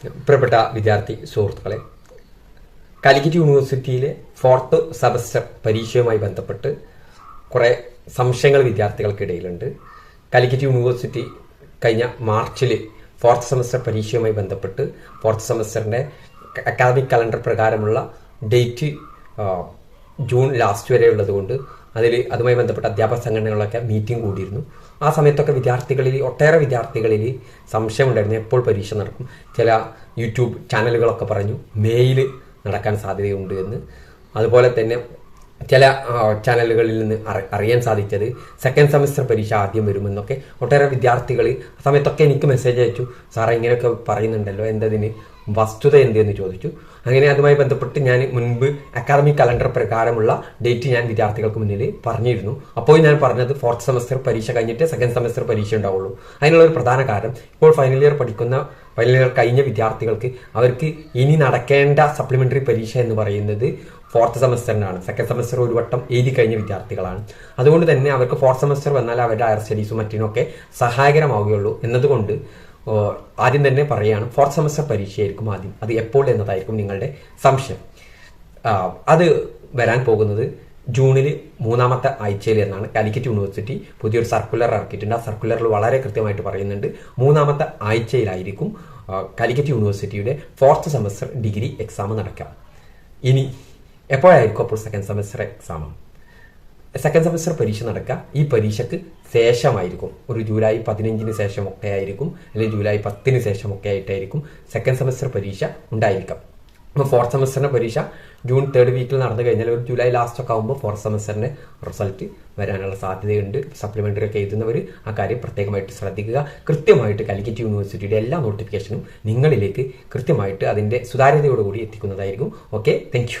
പ്രിയപ്പെട്ട വിദ്യാർത്ഥി സുഹൃത്തുക്കളെ കാലിക്കറ്റ് യൂണിവേഴ്സിറ്റിയിലെ ഫോർത്ത് സെമസ്റ്റർ പരീക്ഷയുമായി ബന്ധപ്പെട്ട് കുറേ സംശയങ്ങൾ വിദ്യാർത്ഥികൾക്കിടയിലുണ്ട്. കാലിക്കറ്റ് യൂണിവേഴ്സിറ്റി കഴിഞ്ഞ മാർച്ചിൽ ഫോർത്ത് സെമസ്റ്റർ പരീക്ഷയുമായി ബന്ധപ്പെട്ട് ഫോർത്ത് സെമസ്റ്ററിന്റെ അക്കാദമിക് കലണ്ടർ പ്രകാരമുള്ള ഡേറ്റ് ജൂൺ ലാസ്റ്റ് വരെ ഉള്ളതുകൊണ്ട് അതിൽ അതുമായി ബന്ധപ്പെട്ട അധ്യാപക സംഘടനകളൊക്കെ മീറ്റിംഗ് കൂടിയിരുന്നു. ആ സമയത്തൊക്കെ വിദ്യാർത്ഥികളിൽ ഒട്ടേറെ വിദ്യാർത്ഥികളിൽ സംശയമുണ്ടായിരുന്നു എപ്പോൾ പരീക്ഷ നടക്കും? ചില യൂട്യൂബ് ചാനലുകളൊക്കെ പറഞ്ഞു മെയിൽ നടക്കാൻ സാധ്യതയുണ്ട് എന്ന്. അതുപോലെ തന്നെ ചില ചാനലുകളിൽ നിന്ന് അറിയാൻ സാധിച്ചത് സെക്കൻഡ് സെമസ്റ്റർ പരീക്ഷ ആദ്യം വരുമെന്നൊക്കെ. ഒട്ടേറെ വിദ്യാർത്ഥികൾ ആ സമയത്തൊക്കെ എനിക്ക് മെസ്സേജ് അയച്ചു. സാറേ ഇങ്ങനെയൊക്കെ പറയുന്നുണ്ടല്ലോ എന്തതിന് വസ്തുത എന്തെന്ന് ചോദിച്ചു. അങ്ങനെ അതുമായി ബന്ധപ്പെട്ട് ഞാൻ മുൻപ് അക്കാദമിക് കലണ്ടർ പ്രകാരമുള്ള ഡേറ്റ് ഞാൻ വിദ്യാർത്ഥികൾക്ക് മുന്നിൽ പറഞ്ഞിരുന്നു. അപ്പോൾ ഞാൻ പറഞ്ഞത് ഫോർത്ത് സെമസ്റ്റർ പരീക്ഷ കഴിഞ്ഞിട്ട് സെക്കൻഡ് സെമസ്റ്റർ പരീക്ഷ ഉണ്ടാവുള്ളൂ. അതിനുള്ള ഒരു പ്രധാന കാരണം ഇപ്പോൾ ഫൈനൽ ഇയർ പഠിക്കുന്ന ഫൈനൽ ഇയർ കഴിഞ്ഞ വിദ്യാർത്ഥികൾക്ക് അവർക്ക് ഇനി നടക്കേണ്ട സപ്ലിമെന്ററി പരീക്ഷ എന്ന് പറയുന്നത് ഫോർത്ത് സെമസ്റ്ററിനാണ് സെക്കൻഡ് സെമസ്റ്റർ ഒരു വട്ടം എഴുതി കഴിഞ്ഞ വിദ്യാർത്ഥികളാണ്. അതുകൊണ്ട് തന്നെ അവർക്ക് ഫോർത്ത് സെമസ്റ്റർ വന്നാൽ അവരുടെ ഹയർ സ്റ്റഡീസും മറ്റിനൊക്കെ സഹായകരമാവുകയുള്ളൂ. എന്നതുകൊണ്ട് ആദ്യം തന്നെ പറയുകയാണ് ഫോർത്ത് സെമസ്റ്റർ പരീക്ഷയായിരിക്കും ആദ്യം. അത് എപ്പോൾ എന്നതായിരിക്കും നിങ്ങളുടെ സംശയം. അത് വരാൻ പോകുന്നത് ജൂണിൽ മൂന്നാമത്തെ ആഴ്ചയിൽ എന്നാണ്. കാലിക്കറ്റ് യൂണിവേഴ്സിറ്റി പുതിയൊരു സർക്കുലർ ഇറക്കിയിട്ടുണ്ട്. ആ സർക്കുലറിൽ വളരെ കൃത്യമായിട്ട് പറയുന്നുണ്ട് മൂന്നാമത്തെ ആഴ്ചയിലായിരിക്കും കാലിക്കറ്റ് യൂണിവേഴ്സിറ്റിയുടെ ഫോർത്ത് സെമസ്റ്റർ ഡിഗ്രി എക്സാം നടക്കുക ഇനി എപ്പോഴായിരിക്കും അപ്പോൾ second semester exam second semester പരീക്ഷ നടക്കുക. ഈ പരീക്ഷയ്ക്ക് ശേഷമായിരിക്കും. ഒരു ജൂലൈ പതിനഞ്ചിന് ശേഷമൊക്കെ ആയിരിക്കും. അല്ലെങ്കിൽ ജൂലൈ പത്തിന് ശേഷമൊക്കെ ആയിട്ടായിരിക്കും സെക്കൻഡ് സെമസ്റ്റർ പരീക്ഷ ഉണ്ടായിരിക്കാം. അപ്പോൾ ഫോർത്ത് സെമസ്റ്ററിന്റെ പരീക്ഷ ജൂൺ തേർഡ് വീക്കിൽ നടന്നു കഴിഞ്ഞാൽ ഒരു ജൂലൈ ലാസ്റ്റ് ഒക്കെ ആകുമ്പോൾ ഫോർത്ത് സെമസ്റ്ററിന്റെ റിസൾട്ട് വരാനുള്ള സാധ്യതയുണ്ട്. സപ്ലിമെന്ററി ഒക്കെ എഴുതുന്നവർ ആ കാര്യം പ്രത്യേകമായിട്ട് ശ്രദ്ധിക്കുക. കൃത്യമായിട്ട് കാലിക്കറ്റ് യൂണിവേഴ്സിറ്റിയുടെ എല്ലാ നോട്ടിഫിക്കേഷനും നിങ്ങളിലേക്ക് കൃത്യമായിട്ട് അതിന്റെ സുതാര്യതയോടുകൂടി എത്തിക്കുന്നതായിരിക്കും. Okay thank